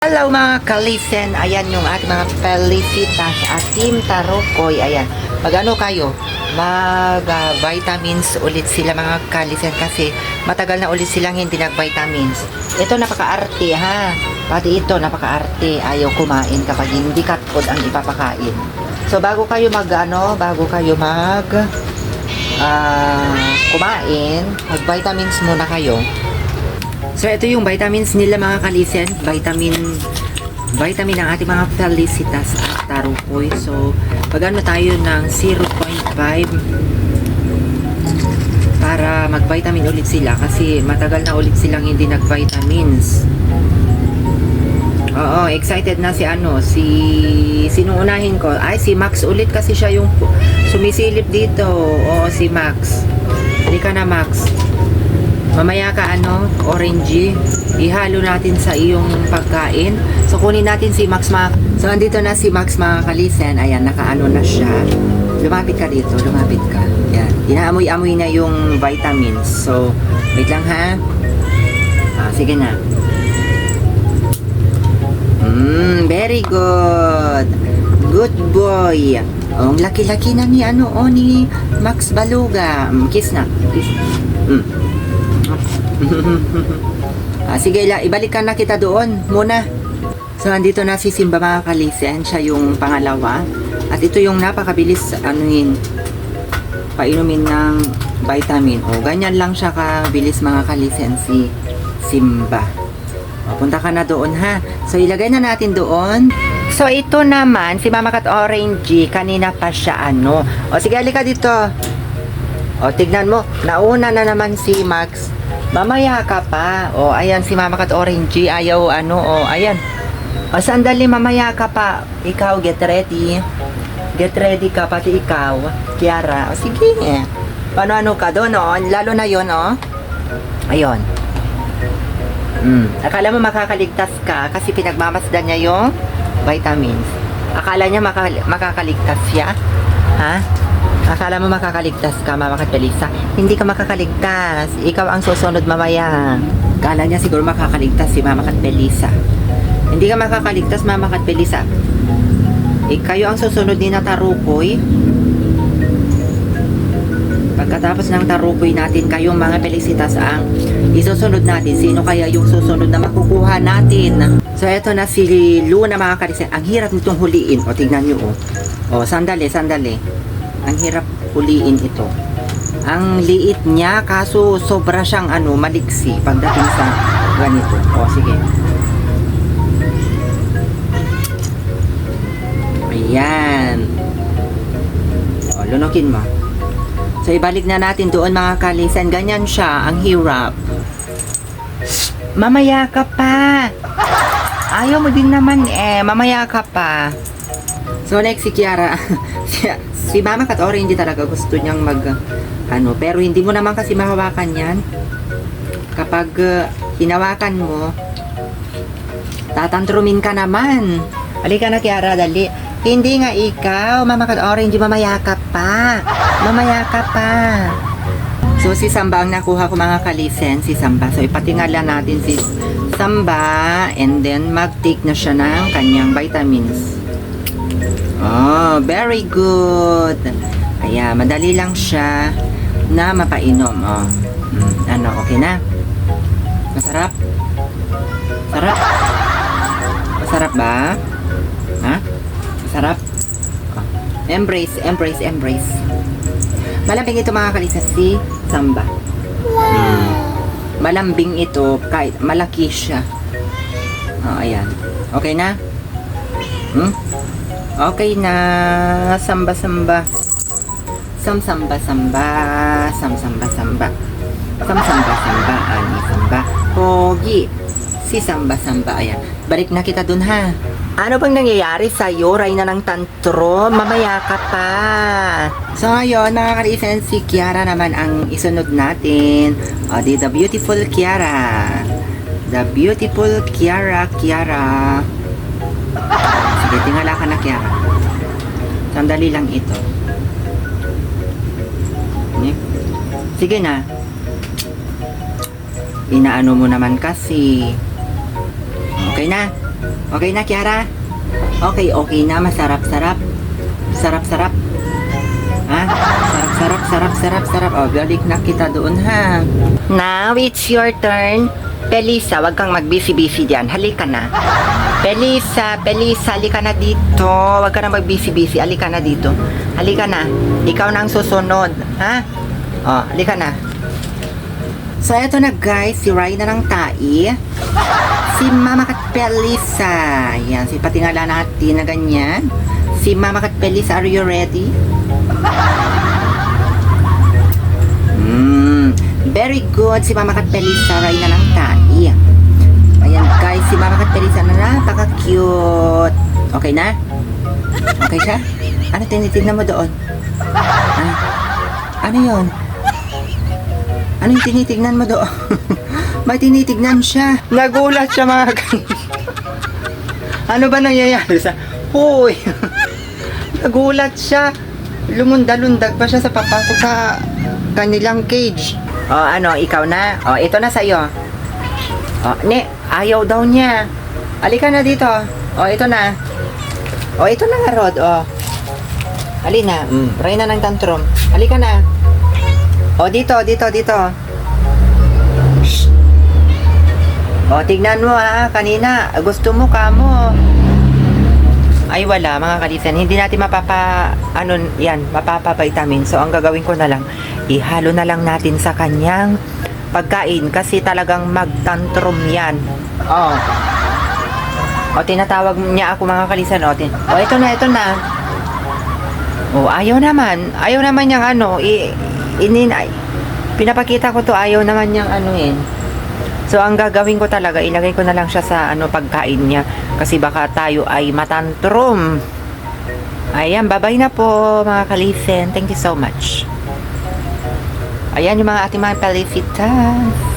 Hello mga kalisen, ayan yung ating mga Felicitas at Team Tarokoy, ayan. Mag ano kayo, mag ah, vitamins ulit sila mga kalisen kasi matagal na ulit silang hindi nag-vitamins. Ito napaka-arte ha, pati ito napaka-arte, ayaw kumain kapag hindi cat food ang ipapakain. So bago kayo mag ano, bago kayo mag ah, kumain, mag-vitamins muna kayo. So, ito yung vitamins nila mga kalisen. Vitamin, vitamin ng ating mga Felicitas at Tarukoy. So, pag ano tayo ng 0.5 para mag-vitamin ulit sila kasi matagal na ulit silang hindi nag-vitamins. Oo, excited na si ano, si sinong unahin ko? Ay, si Max ulit kasi siya yung sumisilip dito. Oo, si Max. Halika na, Max. Mamaya ka ano, orangey, ihalo natin sa iyong pagkain. So kunin natin si Max mga So andito na si Max mga kalisen. Ayan, nakaano na siya. Lumapit ka dito, lumapit ka. Yan. Inaamoy-amoy na yung vitamins. So, wait lang ha. Ah, sige na. Mm, very good. Good boy. Oh, ang laki-laki na ni ano, oh, ni Max Baluga. Mm, kiss na. Kiss. Mm. ah, sige, la, ibalikan na kita doon muna. So, andito na si Simba mga kalisen. Siya yung pangalawa. At ito yung napakabilis, anuhin, painumin ng vitamin. O, ganyan lang siya kabilis mga kalisen si Simba. O, punta ka na doon ha. So, ilagay na natin doon. So, ito naman, si Mama Kat Orangey, kanina pa siya ano. O, sige, alika dito. O, tignan mo, nauna na naman si Max. Mamaya ka pa. O, ayan si Mama Kat Orangey, ayaw ano, o, ayan. O, sandali, mamaya ka pa. Ikaw, get ready. Get ready ka, pati ikaw. Kiara, o, sige. Paano-ano ka doon, o, lalo na yon o. Ayun. Mm. Akala mo makakaligtas ka kasi pinagmamasdan niya yung vitamins. Akala niya maka- makakaligtas siya? Ha? Akala mo makakaligtas ka, Mama Katalisa? Hindi ka makakaligtas. Ikaw ang susunod mamaya. Akala niya siguro makakaligtas si Mama Katalisa. Hindi ka makakaligtas, Mama Katalisa. Eh, kayo ang susunod ni na Tarukoy. Pagkatapos ng tarukoy natin, kayong mga Felicitas ang isusunod natin. Sino kaya yung susunod na makukuha natin? So, eto na si Luna mga kalisen. Ang hirap nitong huliin. O, tignan nyo, o. O, sandali, sandali. Ang hirap huliin ito. Ang liit niya, kaso sobra siyang ano, maliksi pagdating sa ganito. O, sige. Ayan. O, lunukin mo. So, ibalik na natin doon mga kalisan. Ganyan siya, ang hirap. Mamaya ka pa. Ayaw mo din naman eh. Mamaya ka pa. So, next si Kiara. si, Mama Katori hindi talaga gusto niyang mag, ano, pero hindi mo naman kasi mahawakan yan. Kapag uh, hinawakan mo, tatantrumin ka naman. Halika na, Kiara, dali. Hindi nga ikaw, Mama Katori, hindi mamaya ka pa. Mamaya ka pa. So, si Samba ang nakuha ko mga kalisen, si Samba. So, ipatingala natin si Samba and then mag-take na siya ng kanyang vitamins. Oh, very good. Kaya, madali lang siya na mapainom. Oh. Mm, ano, okay na? Masarap? Sarap? Masarap ba? Ha? Masarap? Oh. Embrace, embrace, embrace. Malambing ito mga kalisa si Samba. Mm. Malambing ito kahit malaki siya. Oh, ayan. Okay na? Hmm? Okay na. Samba, samba. Sam, samba, samba. Sam, samba, samba. Sam, samba, samba. Ani, samba. Pogi. Si Samba, samba. Ayan. Balik na kita dun ha. Ano bang nangyayari sa'yo? Ray na ng tantro. Mamaya ka pa. So ngayon, mga ka si Kiara naman ang isunod natin. O, di The Beautiful Kiara. The Beautiful Kiara, Kiara. Sige, tingala ka na, Kiara. Sandali lang ito. Sige na. Inaano mo naman kasi. Okay na. Okay na, Kiara? Okay, okay na. Masarap, sarap. Sarap, sarap. Ha? Sarap, sarap, sarap. O, balik na kita doon, ha? Now, it's your turn. Pelisa, wag kang magbisi-bisi diyan. Halika na. Pelisa, Pelisa, halika na dito. Wag ka na magbisi-bisi. Halika na dito. Halika na. Ikaw na ang susunod. Ha? O, halika na. So, eto na guys. Si Rai na ng tai. Si Mama Kat Pelisa. Yan, si patingala natin na ganyan. Si Mama Kat Pelisa, are you ready? Mm, very good. Si Mama Kat Pelisa, Rai na ng tai. Ayan guys, si Mama Kat Pelisa na napaka-cute. Okay na? Okay siya? Ano tinitignan mo doon? Ah, ano yon? Ano yung tinitignan mo doon? May tinitignan siya. Nagulat siya mga Ano ba nangyayari sa... Hoy! Nagulat siya. Lumunda-lundag pa siya sa papasok sa kanilang cage. O ano, ikaw na. O, ito na sa'yo. O, ne, ayaw daw niya. Halika na dito. O, ito na. O, ito na nga, Rod. O. Halina. Mm, try na ng tantrum. Halika na. O, dito, dito, dito. Shh. O, tignan mo ha. Kanina, gusto mo ka mo. Ay, wala, mga kalisen. Hindi natin mapapa, ano, yan, mapapavitamin. So, ang gagawin ko na lang, ihalo na lang natin sa kanyang pagkain kasi talagang magtantrum yan. O. O, tinatawag niya ako mga kalisan. O, tin o ito na, ito na. O, ayaw naman. Ayaw naman niyang ano, i, inin, ay, pinapakita ko to, ayaw naman niyang ano yun. So, ang gagawin ko talaga, ilagay ko na lang siya sa ano pagkain niya. Kasi baka tayo ay matantrum. Ayan, babay na po mga kalisen. Thank you so much. Ayan yung mga ating mga palisitas.